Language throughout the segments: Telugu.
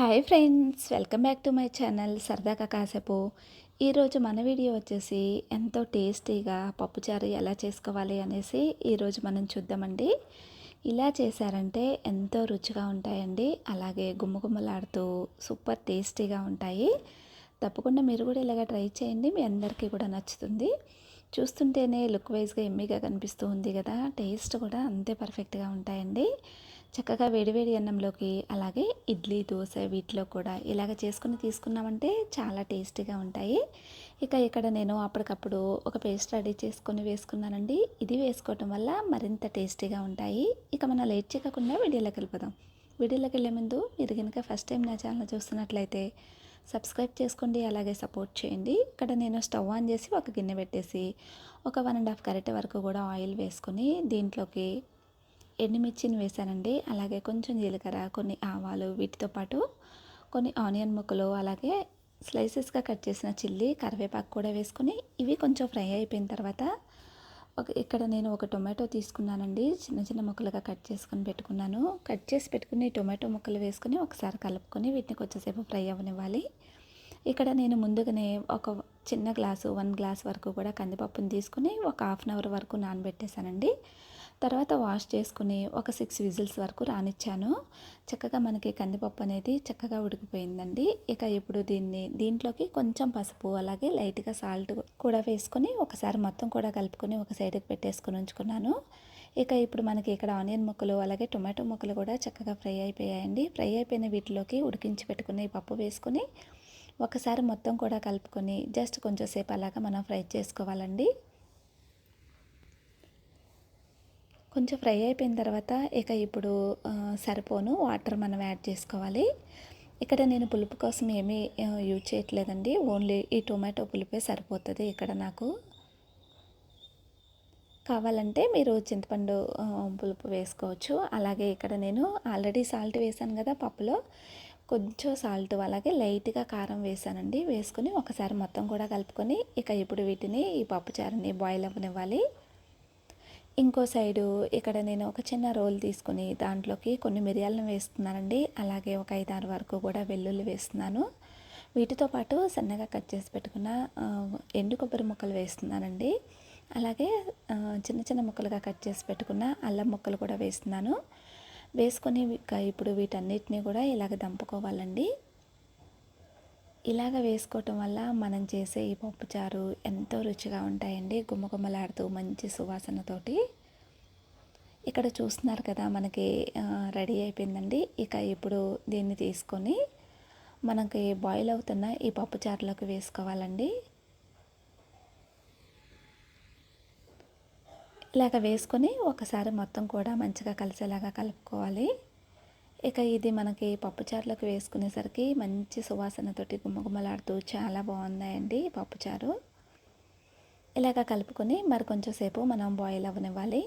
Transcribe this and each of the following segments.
Hi friends welcome back to my channel సరదాగా కాసేపు. ఈరోజు మన వీడియో వచ్చేసి ఎంతో టేస్టీగా పప్పుచారు ఎలా చేసుకోవాలి అనేసి ఈరోజు మనం చూద్దామండి. ఇలా చేశారంటే ఎంతో రుచిగా ఉంటాయండి. అలాగే గుమ్మగుమ్మలాడుతూ సూపర్ టేస్టీగా ఉంటాయి. తప్పకుండా మీరు కూడా ఇలాగ ట్రై చేయండి. మీ అందరికీ కూడా నచ్చుతుంది. చూస్తుంటేనే లుక్ వైజ్గా ఎమ్మీగా కనిపిస్తూ ఉంది కదా. టేస్ట్ కూడా అంతే పర్ఫెక్ట్గా ఉంటాయండి. చక్కగా వేడివేడి అన్నంలోకి అలాగే ఇడ్లీ దోశ వీటిలో కూడా ఇలాగ చేసుకుని తీసుకున్నామంటే చాలా టేస్టీగా ఉంటాయి. ఇక ఇక్కడ నేను అప్పటికప్పుడు ఒక పేస్ట్ రెడీ చేసుకొని వేసుకున్నానండి. ఇది వేసుకోవటం వల్ల మరింత టేస్టీగా ఉంటాయి. ఇక మనం లేట్ చేయకుండా వీడియోలోకి వెళ్ళిపోదాం. వీడియోలోకి వెళ్ళే ముందు మీరు కనుక ఫస్ట్ టైం నా ఛానల్ చూస్తున్నట్లయితే సబ్స్క్రైబ్ చేసుకోండి అలాగే సపోర్ట్ చేయండి. ఇక్కడ నేను స్టవ్ ఆన్ చేసి ఒక గిన్నె పెట్టేసి ఒక వన్ అండ్ హాఫ్ కరెక్ట్ వరకు కూడా ఆయిల్ వేసుకొని దీంట్లోకి ఎండుమిర్చిని వేసానండి. అలాగే కొంచెం జీలకర్ర కొన్ని ఆవాలు వీటితో పాటు కొన్ని ఆనియన్ ముక్కలు అలాగే స్లైసెస్గా కట్ చేసిన చిల్లీ కరివేపాకు కూడా వేసుకొని ఇవి కొంచెం ఫ్రై అయిపోయిన తర్వాత ఒక ఇక్కడ నేను ఒక టొమాటో తీసుకున్నానండి. చిన్న చిన్న ముక్కలుగా కట్ చేసుకొని పెట్టుకున్నాను. కట్ చేసి పెట్టుకుని టొమాటో ముక్కలు వేసుకొని ఒకసారి కలుపుకొని వీటిని కొంచెంసేపు ఫ్రై అవ్వనివ్వాలి. ఇక్కడ నేను ముందుగానే ఒక చిన్న గ్లాసు వన్ గ్లాస్ వరకు కూడా కందిపప్పుని తీసుకుని ఒక హాఫ్ అన్ అవర్ వరకు నానబెట్టేశానండి. తర్వాత వాష్ చేసుకుని ఒక సిక్స్ విజిల్స్ వరకు రానిచ్చాను. చక్కగా మనకి కందిపప్పు అనేది చక్కగా ఉడికిపోయిందండి. ఇక ఇప్పుడు దీన్ని దీంట్లోకి కొంచెం పసుపు అలాగే లైట్గా సాల్ట్ కూడా వేసుకొని ఒకసారి మొత్తం కూడా కలుపుకొని ఒక సైడ్కి పెట్టేసుకొని ఉంచుకున్నాను. ఇక ఇప్పుడు మనకి ఇక్కడ ఆనియన్ ముక్కలు అలాగే టొమాటో ముక్కలు కూడా చక్కగా ఫ్రై అయిపోయాయండి. ఫ్రై అయిపోయిన వీటిలోకి ఉడికించి పెట్టుకుని పప్పు వేసుకొని ఒకసారి మొత్తం కూడా కలుపుకొని జస్ట్ కొంచెంసేపు అలాగా మనం ఫ్రై చేసుకోవాలండి. కొంచెం ఫ్రై అయిపోయిన తర్వాత ఇక ఇప్పుడు సరిపోను. వాటర్ మనం యాడ్ చేసుకోవాలి. ఇక్కడ నేను పులుపు కోసం ఏమీ యూజ్ చేయట్లేదండి. ఓన్లీ ఈ టొమాటో పులుపే సరిపోతుంది ఇక్కడ నాకు. కావాలంటే మీరు చింతపండు పులుపు వేసుకోవచ్చు. అలాగే ఇక్కడ నేను ఆల్రెడీ సాల్ట్ వేసాను కదా పప్పులో. కొంచెం సాల్ట్ అలాగే లైట్గా కారం వేసానండి. వేసుకొని ఒకసారి మొత్తం కూడా కలుపుకొని ఇక ఇప్పుడు వీటిని ఈ పప్పు చారుని బాయిల్ అవ్వనివ్వాలి. ఇంకో సైడు ఇక్కడ నేను ఒక చిన్న రోల్ తీసుకుని దాంట్లోకి కొన్ని మిరియాలను వేస్తున్నానండి. అలాగే ఒక ఐదారు వరకు కూడా వెల్లుల్లి వేస్తున్నాను. వీటితో పాటు సన్నగా కట్ చేసి పెట్టుకున్న ఎండు కొబ్బరి ముక్కలు వేస్తున్నానండి. అలాగే చిన్న చిన్న ముక్కలుగా కట్ చేసి పెట్టుకున్న అల్లం ముక్కలు కూడా వేస్తున్నాను. వేసుకొని ఇప్పుడు వీటన్నిటిని కూడా ఇలాగ దంపుకోవాలండి. ఇలాగ వేసుకోవటం వల్ల మనం చేసే ఈ పప్పుచారు ఎంతో రుచిగా ఉంటాయండి. గుమ్మగుమ్మలాడుతూ మంచి సువాసనతోటి. ఇక్కడ చూస్తున్నారు కదా మనకి రెడీ అయిపోయిందండి. ఇక ఇప్పుడు దీన్ని తీసుకొని మనకి బాయిల్ అవుతున్న ఈ పప్పుచారులోకి వేసుకోవాలండి. ఇలాగ వేసుకొని ఒకసారి మొత్తం కూడా మంచిగా కలిసేలాగా కలుపుకోవాలి. ఇక ఇది మనకి పప్పుచారులోకి వేసుకునేసరికి మంచి సువాసనతోటి గుమ్మగుమ్మలాడుతూ చాలా బాగుందండి పప్పుచారు ఇలాగ కలుపుకొని మరి కొంచెం సేపు మనం బాయిల్ అవ్వనివ్వాలి.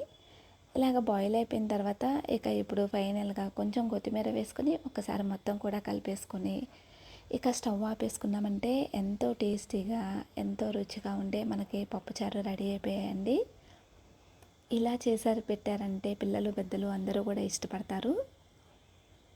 ఇలాగ బాయిల్ అయిపోయిన తర్వాత ఇక ఇప్పుడు ఫైనల్గా కొంచెం కొత్తిమీర వేసుకొని ఒకసారి మొత్తం కూడా కలిపేసుకొని ఇక స్టవ్ ఆపేసుకున్నామంటే ఎంతో టేస్టీగా ఎంతో రుచిగా ఉండే మనకి పప్పుచారు రెడీ అయిపోయాయండి. ఇలా చేసారు పెట్టారంటే పిల్లలు పెద్దలు అందరూ కూడా ఇష్టపడతారు.